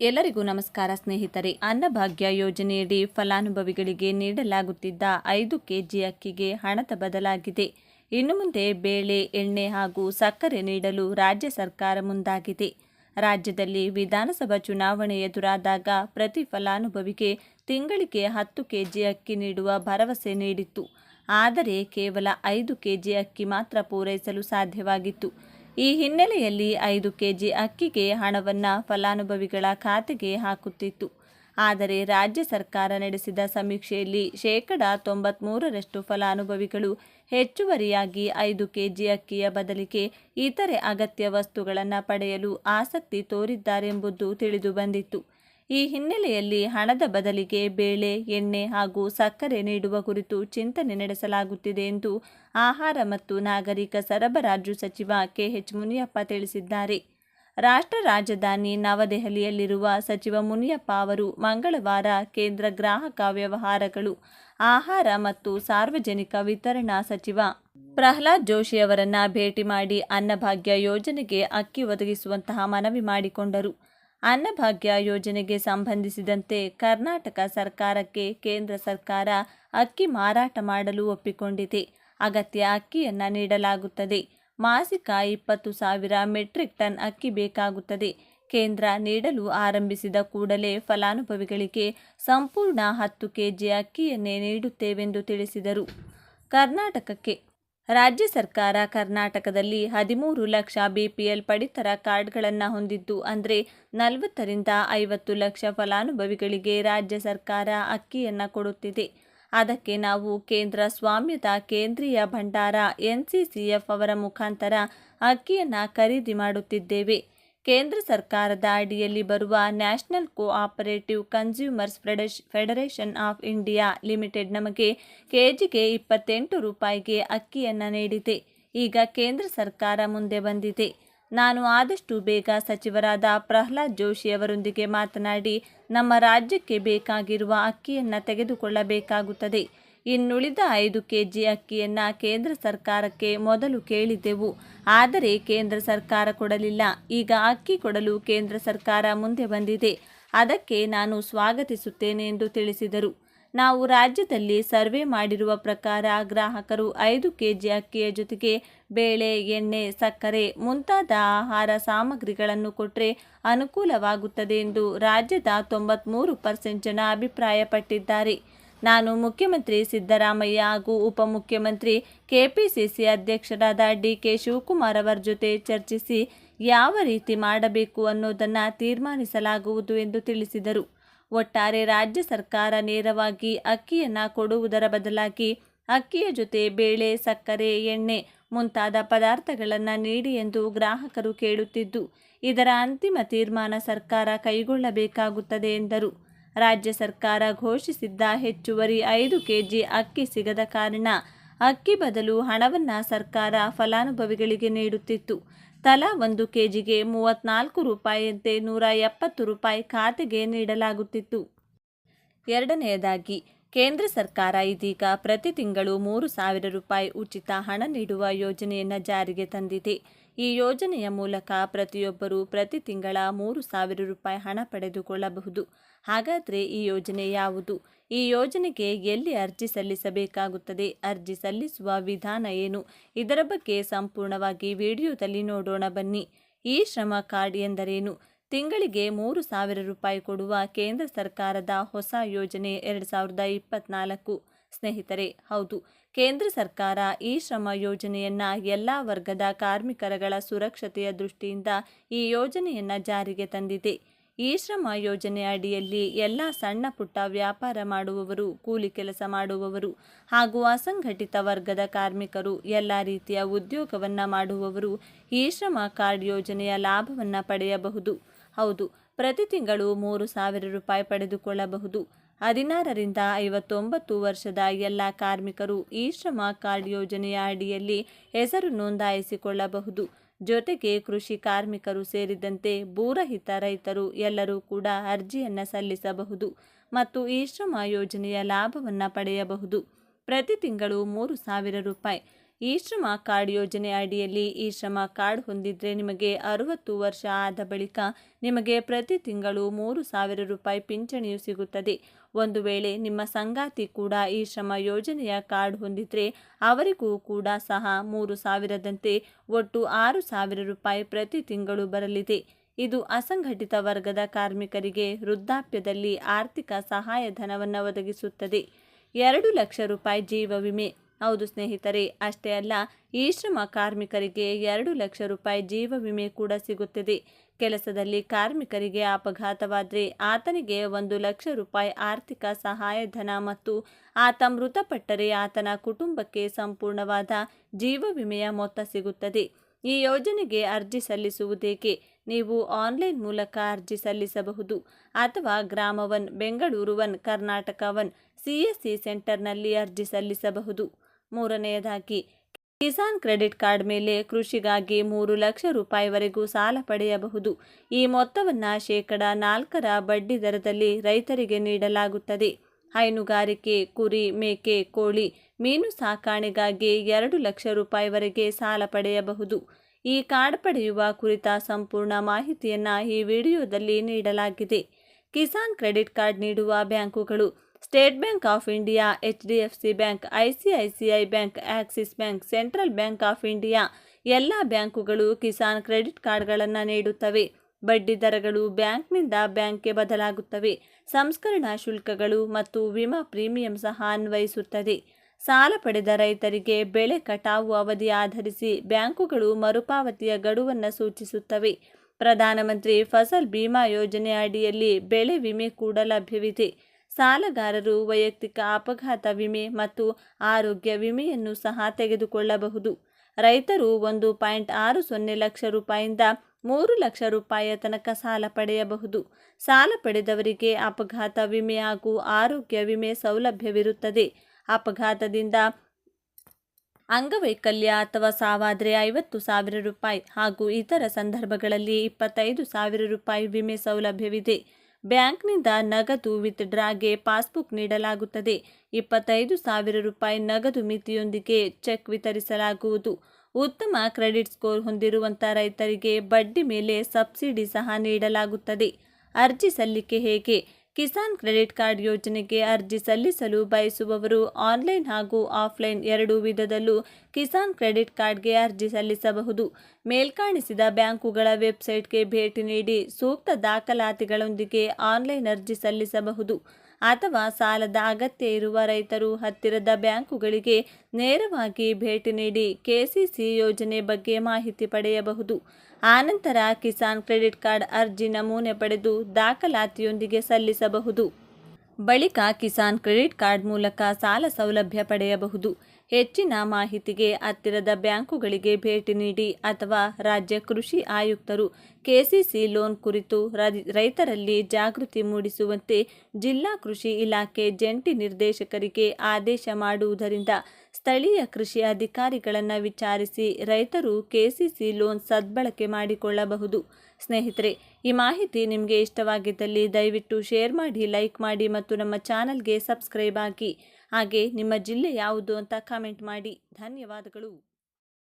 ಎಲ್ಲರಿಗೂ ನಮಸ್ಕಾರ ಸ್ನೇಹಿತರೆ. ಅನ್ನಭಾಗ್ಯ ಯೋಜನೆಯಡಿ ಫಲಾನುಭವಿಗಳಿಗೆ ನೀಡಲಾಗುತ್ತಿದ್ದ ಐದು ಕೆಜಿ ಅಕ್ಕಿಗೆ ಹಣದ ಬದಲಾಗಿದೆ. ಇನ್ನು ಮುಂದೆ ಬೇಳೆ, ಎಣ್ಣೆ ಹಾಗೂ ಸಕ್ಕರೆ ನೀಡಲು ರಾಜ್ಯ ಸರ್ಕಾರ ಮುಂದಾಗಿದೆ. ರಾಜ್ಯದಲ್ಲಿ ವಿಧಾನಸಭಾ ಚುನಾವಣೆ ಎದುರಾದಾಗ ಪ್ರತಿ ಫಲಾನುಭವಿಗೆ ತಿಂಗಳಿಗೆ ಹತ್ತು ಕೆಜಿ ಅಕ್ಕಿ ನೀಡುವ ಭರವಸೆ ನೀಡಿತ್ತು. ಆದರೆ ಕೇವಲ ಐದು ಕೆಜಿ ಅಕ್ಕಿ ಮಾತ್ರ ಪೂರೈಸಲು ಸಾಧ್ಯವಾಗಿತ್ತು. ಈ ಹಿನ್ನೆಲೆಯಲ್ಲಿ ಐದು ಕೆಜಿ ಅಕ್ಕಿಗೆ ಹಣವನ್ನು ಫಲಾನುಭವಿಗಳ ಖಾತೆಗೆ ಹಾಕುತ್ತಿತ್ತು. ಆದರೆ ರಾಜ್ಯ ಸರ್ಕಾರ ನಡೆಸಿದ ಸಮೀಕ್ಷೆಯಲ್ಲಿ ಶೇಕಡ ತೊಂಬತ್ಮೂರರಷ್ಟು ಫಲಾನುಭವಿಗಳು ಹೆಚ್ಚುವರಿಯಾಗಿ ಐದು ಕೆಜಿ ಅಕ್ಕಿಯ ಬದಲಿಗೆ ಇತರೆ ಅಗತ್ಯ ವಸ್ತುಗಳನ್ನು ಪಡೆಯಲು ಆಸಕ್ತಿ ತೋರಿದ್ದಾರೆಂಬುದು ತಿಳಿದುಬಂದಿತ್ತು ಈ ಹಿನ್ನೆಲೆಯಲ್ಲಿ ಹಣದ ಬದಲಿಗೆ ಬೇಳೆ, ಎಣ್ಣೆ ಹಾಗೂ ಸಕ್ಕರೆ ನೀಡುವ ಕುರಿತು ಚಿಂತನೆ ನಡೆಸಲಾಗುತ್ತಿದೆ ಎಂದು ಆಹಾರ ಮತ್ತು ನಾಗರಿಕ ಸರಬರಾಜು ಸಚಿವ ಕೆಎಚ್ ಮುನಿಯಪ್ಪ ತಿಳಿಸಿದ್ದಾರೆ. ರಾಷ್ಟ್ರ ರಾಜಧಾನಿ ನವದೆಹಲಿಯಲ್ಲಿರುವ ಸಚಿವ ಮುನಿಯಪ್ಪ ಅವರು ಮಂಗಳವಾರ ಕೇಂದ್ರ ಗ್ರಾಹಕ ವ್ಯವಹಾರಗಳು, ಆಹಾರ ಮತ್ತು ಸಾರ್ವಜನಿಕ ವಿತರಣಾ ಸಚಿವ ಪ್ರಹ್ಲಾದ್ ಜೋಶಿ ಅವರನ್ನ ಭೇಟಿ ಮಾಡಿ ಅನ್ನಭಾಗ್ಯ ಯೋಜನೆಗೆ ಅಕ್ಕಿ ಒದಗಿಸುವಂತಹ ಮನವಿ ಮಾಡಿಕೊಂಡರು. ಅನ್ನಭಾಗ್ಯ ಯೋಜನೆಗೆ ಸಂಬಂಧಿಸಿದಂತೆ ಕರ್ನಾಟಕ ಸರ್ಕಾರಕ್ಕೆ ಕೇಂದ್ರ ಸರ್ಕಾರ ಅಕ್ಕಿ ಮಾರಾಟ ಮಾಡಲು ಒಪ್ಪಿಕೊಂಡಿದೆ. ಅಗತ್ಯ ಅಕ್ಕಿಯನ್ನು ನೀಡಲಾಗುತ್ತದೆ. ಮಾಸಿಕ ಇಪ್ಪತ್ತು ಸಾವಿರ ಮೆಟ್ರಿಕ್ ಟನ್ ಅಕ್ಕಿ ಬೇಕಾಗುತ್ತದೆ. ಕೇಂದ್ರ ನೀಡಲು ಆರಂಭಿಸಿದ ಕೂಡಲೇ ಫಲಾನುಭವಿಗಳಿಗೆ ಸಂಪೂರ್ಣ ಹತ್ತು ಕೆಜಿ ಅಕ್ಕಿಯನ್ನೇ ನೀಡುತ್ತೇವೆಂದು ತಿಳಿಸಿದರು. ಕರ್ನಾಟಕಕ್ಕೆ ರಾಜ್ಯ ಸರ್ಕಾರ ಕರ್ನಾಟಕದಲ್ಲಿ ಹದಿಮೂರು ಲಕ್ಷ ಬಿಪಿಎಲ್ ಪಡಿತರ ಕಾರ್ಡ್ಗಳನ್ನು ಹೊಂದಿದ್ದು ಅಂದರೆ ನಲವತ್ತರಿಂದ ಐವತ್ತು ಲಕ್ಷ ಫಲಾನುಭವಿಗಳಿಗೆ ರಾಜ್ಯ ಸರ್ಕಾರ ಅಕ್ಕಿಯನ್ನು ಕೊಡುತ್ತಿದೆ. ಅದಕ್ಕೆ ನಾವು ಕೇಂದ್ರ ಸ್ವಾಮ್ಯದ ಕೇಂದ್ರೀಯ ಭಂಡಾರ ಎನ್ಸಿಸಿಎಫ್ ಅವರ ಮುಖಾಂತರ ಅಕ್ಕಿಯನ್ನು ಖರೀದಿ ಮಾಡುತ್ತಿದ್ದೇವೆ. ಕೇಂದ್ರ ಸರ್ಕಾರದ ಅಡಿಯಲ್ಲಿ ಬರುವ national cooperative consumers federation of India limited ನಮಗೆ ಕೆಜಿಗೆ ಇಪ್ಪತ್ತೆಂಟು ರೂಪಾಯಿಗೆ ಅಕ್ಕಿಯನ್ನು ನೀಡಿದೆ. ಈಗ ಕೇಂದ್ರ ಸರ್ಕಾರ ಮುಂದೆ ಬಂದಿದೆ. ನಾನು ಆದಷ್ಟು ಬೇಗ ಸಚಿವರಾದ ಪ್ರಹ್ಲಾದ್ ಜೋಶಿ ಅವರೊಂದಿಗೆ ಮಾತನಾಡಿ ನಮ್ಮ ರಾಜ್ಯಕ್ಕೆ ಬೇಕಾಗಿರುವ ಅಕ್ಕಿಯನ್ನು ತೆಗೆದುಕೊಳ್ಳಬೇಕಾಗುತ್ತದೆ. ಇನ್ನುಳಿದ ಐದು ಕೆಜಿ ಅಕ್ಕಿಯನ್ನು ಕೇಂದ್ರ ಸರ್ಕಾರಕ್ಕೆ ಮೊದಲು ಕೇಳಿದ್ದೆವು. ಆದರೆ ಕೇಂದ್ರ ಸರ್ಕಾರ ಕೊಡಲಿಲ್ಲ. ಈಗ ಅಕ್ಕಿ ಕೊಡಲು ಕೇಂದ್ರ ಸರ್ಕಾರ ಮುಂದೆ ಬಂದಿದೆ. ಅದಕ್ಕೆ ನಾನು ಸ್ವಾಗತಿಸುತ್ತೇನೆ ಎಂದು ತಿಳಿಸಿದರು. ನಾವು ರಾಜ್ಯದಲ್ಲಿ ಸರ್ವೆ ಮಾಡಿರುವ ಪ್ರಕಾರ ಗ್ರಾಹಕರು ಐದು ಕೆಜಿ ಅಕ್ಕಿಯ ಜೊತೆಗೆ ಬೇಳೆ, ಎಣ್ಣೆ, ಸಕ್ಕರೆ ಮುಂತಾದ ಆಹಾರ ಸಾಮಗ್ರಿಗಳನ್ನು ಕೊಟ್ಟರೆ ಅನುಕೂಲವಾಗುತ್ತದೆ ಎಂದು ರಾಜ್ಯದ ತೊಂಬತ್ಮೂರು ಪರ್ಸೆಂಟ್ ಜನ ಅಭಿಪ್ರಾಯಪಟ್ಟಿದ್ದಾರೆ. ನಾನು ಮುಖ್ಯಮಂತ್ರಿ ಸಿದ್ದರಾಮಯ್ಯ ಹಾಗೂ ಉಪಮುಖ್ಯಮಂತ್ರಿ ಕೆಪಿಸಿಸಿ ಅಧ್ಯಕ್ಷರಾದ ಡಿ ಕೆ ಶಿವಕುಮಾರ್ ಅವರ ಜೊತೆ ಚರ್ಚಿಸಿ ಯಾವ ರೀತಿ ಮಾಡಬೇಕು ಅನ್ನೋದನ್ನು ತೀರ್ಮಾನಿಸಲಾಗುವುದು ಎಂದು ತಿಳಿಸಿದರು. ಒಟ್ಟಾರೆ ರಾಜ್ಯ ಸರ್ಕಾರ ನೇರವಾಗಿ ಅಕ್ಕಿಯನ್ನು ಕೊಡುವುದರ ಬದಲಾಗಿ ಅಕ್ಕಿಯ ಜೊತೆ ಬೇಳೆ, ಸಕ್ಕರೆ, ಎಣ್ಣೆ ಮುಂತಾದ ಪದಾರ್ಥಗಳನ್ನು ನೀಡಿ ಎಂದು ಗ್ರಾಹಕರು ಕೇಳುತ್ತಿದ್ದು, ಇದರ ಅಂತಿಮ ತೀರ್ಮಾನ ಸರ್ಕಾರ ಕೈಗೊಳ್ಳಬೇಕಾಗುತ್ತದೆ ಎಂದರು. ರಾಜ್ಯ ಸರ್ಕಾರ ಘೋಷಿಸಿದ್ದ ಹೆಚ್ಚುವರಿ ಐದು ಕೆಜಿ ಅಕ್ಕಿ ಸಿಗದ ಕಾರಣ ಅಕ್ಕಿ ಬದಲು ಹಣವನ್ನು ಸರ್ಕಾರ ಫಲಾನುಭವಿಗಳಿಗೆ ನೀಡುತ್ತಿತ್ತು. ತಲಾ ಒಂದು ಕೆಜಿಗೆ ಮೂವತ್ನಾಲ್ಕು ರೂಪಾಯಿಯಂತೆ ನೂರ ಎಪ್ಪತ್ತು ರೂಪಾಯಿ ಖಾತೆಗೆ ನೀಡಲಾಗುತ್ತಿತ್ತು. ಎರಡನೆಯದಾಗಿ, ಕೇಂದ್ರ ಸರ್ಕಾರ ಇದೀಗ ಪ್ರತಿ ತಿಂಗಳು ಮೂರು ಸಾವಿರ ರೂಪಾಯಿ ಉಚಿತ ಹಣ ನೀಡುವ ಯೋಜನೆಯನ್ನು ಜಾರಿಗೆ ತಂದಿದೆ. ಈ ಯೋಜನೆಯ ಮೂಲಕ ಪ್ರತಿಯೊಬ್ಬರೂ ಪ್ರತಿ ತಿಂಗಳ ಮೂರು ಸಾವಿರ ರೂಪಾಯಿ ಹಣ ಪಡೆದುಕೊಳ್ಳಬಹುದು. ಹಾಗಾದರೆ ಈ ಯೋಜನೆ ಯಾವುದು? ಈ ಯೋಜನೆಗೆ ಎಲ್ಲಿ ಅರ್ಜಿ ಸಲ್ಲಿಸಬೇಕಾಗುತ್ತದೆ? ಅರ್ಜಿ ಸಲ್ಲಿಸುವ ವಿಧಾನ ಏನು? ಇದರ ಬಗ್ಗೆ ಸಂಪೂರ್ಣವಾಗಿ ವಿಡಿಯೋದಲ್ಲಿ ನೋಡೋಣ ಬನ್ನಿ. ಈ ಶ್ರಮ ಕಾರ್ಡ್ ಎಂದರೇನು? ತಿಂಗಳಿಗೆ ಮೂರು ಸಾವಿರ ರೂಪಾಯಿ ಕೊಡುವ ಕೇಂದ್ರ ಸರ್ಕಾರದ ಹೊಸ ಯೋಜನೆ ಎರಡು ಸಾವಿರದ ಇಪ್ಪತ್ನಾಲ್ಕು. ಸ್ನೇಹಿತರೆ, ಹೌದು. ಕೇಂದ್ರ ಸರ್ಕಾರ ಈ ಶ್ರಮ ಯೋಜನೆಯನ್ನು ಎಲ್ಲ ವರ್ಗದ ಕಾರ್ಮಿಕರಗಳ ಸುರಕ್ಷತೆಯ ದೃಷ್ಟಿಯಿಂದ ಈ ಯೋಜನೆಯನ್ನು ಜಾರಿಗೆ ತಂದಿದೆ. ಈ ಶ್ರಮ ಯೋಜನೆ ಅಡಿಯಲ್ಲಿ ಎಲ್ಲ ಸಣ್ಣ ಪುಟ್ಟ ವ್ಯಾಪಾರ ಮಾಡುವವರು, ಕೂಲಿ ಕೆಲಸ ಮಾಡುವವರು ಹಾಗೂ ಅಸಂಘಟಿತ ವರ್ಗದ ಕಾರ್ಮಿಕರು ಎಲ್ಲ ರೀತಿಯ ಉದ್ಯೋಗವನ್ನು ಮಾಡುವವರು ಈ ಶ್ರಮ ಕಾರ್ಡ್ ಯೋಜನೆಯ ಲಾಭವನ್ನು ಪಡೆಯಬಹುದು. ಹೌದು, ಪ್ರತಿ ತಿಂಗಳು ಮೂರು ಸಾವಿರ ರೂಪಾಯಿ ಪಡೆದುಕೊಳ್ಳಬಹುದು. ಹದಿನಾರರಿಂದ ಐವತ್ತೊಂಬತ್ತು ವರ್ಷದ ಎಲ್ಲ ಕಾರ್ಮಿಕರು ಈ ಶ್ರಮ ಕಾರ್ಡ್ ಯೋಜನೆಯ ಅಡಿಯಲ್ಲಿ ಹೆಸರು ನೋಂದಾಯಿಸಿಕೊಳ್ಳಬಹುದು. ಜೊತೆಗೆ ಕೃಷಿ ಕಾರ್ಮಿಕರು ಸೇರಿದಂತೆ ಭೂರಹಿತ ರೈತರು ಎಲ್ಲರೂ ಕೂಡ ಅರ್ಜಿಯನ್ನು ಸಲ್ಲಿಸಬಹುದು ಮತ್ತು ಈ ಶ್ರಮ ಯೋಜನೆಯ ಲಾಭವನ್ನು ಪಡೆಯಬಹುದು. ಪ್ರತಿ ತಿಂಗಳು ಮೂರು ಸಾವಿರ ರೂಪಾಯಿ. ಈ ಶ್ರಮ ಕಾರ್ಡ್ ಯೋಜನೆ ಅಡಿಯಲ್ಲಿ ಈ ಶ್ರಮ ಕಾರ್ಡ್ ಹೊಂದಿದ್ರೆ ನಿಮಗೆ ಅರವತ್ತು ವರ್ಷ ಆದ ಬಳಿಕ ನಿಮಗೆ ಪ್ರತಿ ತಿಂಗಳು ಮೂರು ಸಾವಿರ ರೂಪಾಯಿ ಪಿಂಚಣಿಯು ಸಿಗುತ್ತದೆ. ಒಂದು ವೇಳೆ ನಿಮ್ಮ ಸಂಗಾತಿ ಕೂಡ ಈ ಶ್ರಮ ಯೋಜನೆಯ ಕಾರ್ಡ್ ಹೊಂದಿದ್ರೆ ಅವರಿಗೂ ಕೂಡ ಸಹ ಮೂರು ಸಾವಿರದಂತೆ ಒಟ್ಟು ಆರು ಸಾವಿರ ರೂಪಾಯಿ ಪ್ರತಿ ತಿಂಗಳು ಬರಲಿದೆ. ಇದು ಅಸಂಘಟಿತ ವರ್ಗದ ಕಾರ್ಮಿಕರಿಗೆ ವೃದ್ಧಾಪ್ಯದಲ್ಲಿ ಆರ್ಥಿಕ ಸಹಾಯಧನವನ್ನು ಒದಗಿಸುತ್ತದೆ. ಎರಡು ಲಕ್ಷ ರೂಪಾಯಿ ಜೀವ ವಿಮೆ ಹೌದು ಸ್ನೇಹಿತರೆ, ಅಷ್ಟೇ ಅಲ್ಲ, ಈ ಶ್ರಮ ಕಾರ್ಮಿಕರಿಗೆ ಎರಡು ಲಕ್ಷ ರೂಪಾಯಿ ಜೀವ ವಿಮೆ ಕೂಡ ಸಿಗುತ್ತದೆ. ಕೆಲಸದಲ್ಲಿ ಕಾರ್ಮಿಕರಿಗೆ ಅಪಘಾತವಾದರೆ ಆತನಿಗೆ ಒಂದು ಲಕ್ಷ ರೂಪಾಯಿ ಆರ್ಥಿಕ ಸಹಾಯಧನ ಮತ್ತು ಆತ ಮೃತಪಟ್ಟರೆ ಆತನ ಕುಟುಂಬಕ್ಕೆ ಸಂಪೂರ್ಣವಾದ ಜೀವ ವಿಮೆಯ ಮೊತ್ತ ಸಿಗುತ್ತದೆ. ಈ ಯೋಜನೆಗೆ ಅರ್ಜಿ ಸಲ್ಲಿಸುವುದೇಕೆ? ನೀವು ಆನ್ಲೈನ್ ಮೂಲಕ ಅರ್ಜಿ ಸಲ್ಲಿಸಬಹುದು. ಅಥವಾ Grama One, Bengaluru one Karnataka one CSC ಸೆಂಟರ್ನಲ್ಲಿ ಅರ್ಜಿ ಸಲ್ಲಿಸಬಹುದು. ಮೂರನೆಯದಾಗಿ ಕಿಸಾನ್ ಕ್ರೆಡಿಟ್ ಕಾರ್ಡ್ ಮೇಲೆ ಕೃಷಿಗಾಗಿ ಮೂರು ಲಕ್ಷ ರೂಪಾಯಿವರೆಗೂ ಸಾಲ ಪಡೆಯಬಹುದು. ಈ ಮೊತ್ತವನ್ನು ಶೇಕಡ ನಾಲ್ಕರ ಬಡ್ಡಿ ದರದಲ್ಲಿ ರೈತರಿಗೆ ನೀಡಲಾಗುತ್ತದೆ. ಹೈನುಗಾರಿಕೆ, ಕುರಿ, ಮೇಕೆ, ಕೋಳಿ, ಮೀನು ಸಾಕಾಣೆಗಾಗಿ ಎರಡು ಲಕ್ಷ ರೂಪಾಯಿವರೆಗೆ ಸಾಲ ಪಡೆಯಬಹುದು. ಈ ಕಾರ್ಡ್ ಪಡೆಯುವ ಕುರಿತ ಸಂಪೂರ್ಣ ಮಾಹಿತಿಯನ್ನು ಈ ವಿಡಿಯೋದಲ್ಲಿ ನೀಡಲಾಗಿದೆ. ಕಿಸಾನ್ ಕ್ರೆಡಿಟ್ ಕಾರ್ಡ್ ನೀಡುವ ಬ್ಯಾಂಕುಗಳು State Bank of India H D F C Bank I C I C I Bank Axis Bank Central Bank of India ಎಲ್ಲ ಬ್ಯಾಂಕುಗಳು ಕಿಸಾನ್ ಕ್ರೆಡಿಟ್ ಕಾರ್ಡ್ಗಳನ್ನು ನೀಡುತ್ತವೆ. ಬಡ್ಡಿ ದರಗಳು ಬ್ಯಾಂಕ್ನಿಂದ ಬ್ಯಾಂಕ್ಗೆ ಬದಲಾಗುತ್ತವೆ. ಸಂಸ್ಕರಣಾ ಶುಲ್ಕಗಳು ಮತ್ತು ವಿಮಾ ಪ್ರೀಮಿಯಂ ಸಹ ಅನ್ವಯಿಸುತ್ತದೆ. ಸಾಲ ಪಡೆದ ರೈತರಿಗೆ ಬೆಳೆ ಕಟಾವು ಅವಧಿ ಆಧರಿಸಿ ಬ್ಯಾಂಕುಗಳು ಮರುಪಾವತಿಯ ಗಡುವನ್ನು ಸೂಚಿಸುತ್ತವೆ. ಪ್ರಧಾನಮಂತ್ರಿ ಫಸಲ್ ಬಿಮಾ ಯೋಜನೆ ಅಡಿಯಲ್ಲಿ ಬೆಳೆ ವಿಮೆ ಕೂಡ ಲಭ್ಯವಿದೆ. ಸಾಲಗಾರರು ವೈಯಕ್ತಿಕ ಅಪಘಾತ ವಿಮೆ ಮತ್ತು ಆರೋಗ್ಯ ವಿಮೆಯನ್ನು ಸಹ ತೆಗೆದುಕೊಳ್ಳಬಹುದು. ರೈತರು ಒಂದು ಪಾಯಿಂಟ್ ಆರು ಸೊನ್ನೆ ಲಕ್ಷ ರೂಪಾಯಿಂದ ಮೂರು ಲಕ್ಷ ರೂಪಾಯಿಯ ತನಕ ಸಾಲ ಪಡೆಯಬಹುದು. ಸಾಲ ಪಡೆದವರಿಗೆ ಅಪಘಾತ ವಿಮೆ ಹಾಗೂ ಆರೋಗ್ಯ ವಿಮೆ ಸೌಲಭ್ಯವಿರುತ್ತದೆ. ಅಪಘಾತದಿಂದ ಅಂಗವೈಕಲ್ಯ ಅಥವಾ ಸಾವಾದರೆ ಐವತ್ತು ಸಾವಿರ ರೂಪಾಯಿ ಹಾಗೂ ಇತರ ಸಂದರ್ಭಗಳಲ್ಲಿ ಇಪ್ಪತ್ತೈದು ಸಾವಿರ ರೂಪಾಯಿ ವಿಮೆ ಸೌಲಭ್ಯವಿದೆ. ಬ್ಯಾಂಕ್ನಿಂದ ನಗದು ವಿತ್ಡ್ರಾಗೆ ಪಾಸ್ಬುಕ್ ನೀಡಲಾಗುತ್ತದೆ. ಇಪ್ಪತ್ತೈದು ಸಾವಿರ ರೂಪಾಯಿ ನಗದು ಮಿತಿಯೊಂದಿಗೆ ಚೆಕ್ ವಿತರಿಸಲಾಗುವುದು. ಉತ್ತಮ ಕ್ರೆಡಿಟ್ ಸ್ಕೋರ್ ಹೊಂದಿರುವಂಥ ರೈತರಿಗೆ ಬಡ್ಡಿ ಮೇಲೆ ಸಬ್ಸಿಡಿ ಸಹ ನೀಡಲಾಗುತ್ತದೆ. ಅರ್ಜಿ ಸಲ್ಲಿಕೆ ಹೇಗೆ? ಕಿಸಾನ್ ಕ್ರೆಡಿಟ್ ಕಾರ್ಡ್ ಯೋಜನೆಗೆ ಅರ್ಜಿ ಸಲ್ಲಿಸಲು ಬಯಸುವವರು ಆನ್ಲೈನ್ ಹಾಗೂ ಆಫ್ಲೈನ್ ಎರಡೂ ವಿಧದಲ್ಲೂ ಕಿಸಾನ್ ಕ್ರೆಡಿಟ್ ಕಾರ್ಡ್ಗೆ ಅರ್ಜಿ ಸಲ್ಲಿಸಬಹುದು. ಮೇಲ್ಕಾಣಿಸಿದ ಬ್ಯಾಂಕುಗಳ ವೆಬ್ಸೈಟ್ಗೆ ಭೇಟಿ ನೀಡಿ ಸೂಕ್ತ ದಾಖಲಾತಿಗಳೊಂದಿಗೆ ಆನ್ಲೈನ್ ಅರ್ಜಿ ಸಲ್ಲಿಸಬಹುದು. ಅಥವಾ ಸಾಲದ ಅಗತ್ಯ ಇರುವ ರೈತರು ಹತ್ತಿರದ ಬ್ಯಾಂಕುಗಳಿಗೆ ನೇರವಾಗಿ ಭೇಟಿ ನೀಡಿ ಕೆಸಿಸಿ ಯೋಜನೆ ಬಗ್ಗೆ ಮಾಹಿತಿ ಪಡೆಯಬಹುದು. ಆನಂತರ ಕಿಸಾನ್ ಕ್ರೆಡಿಟ್ ಕಾರ್ಡ್ ಅರ್ಜಿ ನಮೂನೆ ಪಡೆದು ದಾಖಲಾತಿಯೊಂದಿಗೆ ಸಲ್ಲಿಸಬಹುದು. ಬಳಿಕ ಕಿಸಾನ್ ಕ್ರೆಡಿಟ್ ಕಾರ್ಡ್ ಮೂಲಕ ಸಾಲ ಸೌಲಭ್ಯ ಪಡೆಯಬಹುದು. ಹೆಚ್ಚಿನ ಮಾಹಿತಿಗೆ ಹತ್ತಿರದ ಬ್ಯಾಂಕುಗಳಿಗೆ ಭೇಟಿ ನೀಡಿ ಅಥವಾ ರಾಜ್ಯ ಕೃಷಿ ಆಯುಕ್ತರು ಕೆಸಿಸಿ ಲೋನ್ ಕುರಿತು ರೈತರಲ್ಲಿ ಜಾಗೃತಿ ಮೂಡಿಸುವಂತೆ ಜಿಲ್ಲಾ ಕೃಷಿ ಇಲಾಖೆ ಜಂಟಿ ನಿರ್ದೇಶಕರಿಗೆ ಆದೇಶ ಮಾಡುವುದರಿಂದ ಸ್ಥಳೀಯ ಕೃಷಿ ಅಧಿಕಾರಿಗಳನ್ನು ವಿಚಾರಿಸಿ ರೈತರು ಕೆಸಿಸಿ ಲೋನ್ ಸದ್ಬಳಕೆ ಮಾಡಿಕೊಳ್ಳಬಹುದು. ಸ್ನೇಹಿತರೆ, ಈ ಮಾಹಿತಿ ನಿಮಗೆ ಇಷ್ಟವಾಗಿದ್ದಲ್ಲಿ ದಯವಿಟ್ಟು ಶೇರ್ ಮಾಡಿ, ಲೈಕ್ ಮಾಡಿ ಮತ್ತು ನಮ್ಮ ಚಾನಲ್ಗೆ ಸಬ್ಸ್ಕ್ರೈಬ್ ಆಗಿ. ಹಾಗೆ ನಿಮ್ಮ ಜಿಲ್ಲೆ ಯಾವುದು ಅಂತ ಕಾಮೆಂಟ್ ಮಾಡಿ. ಧನ್ಯವಾದಗಳು.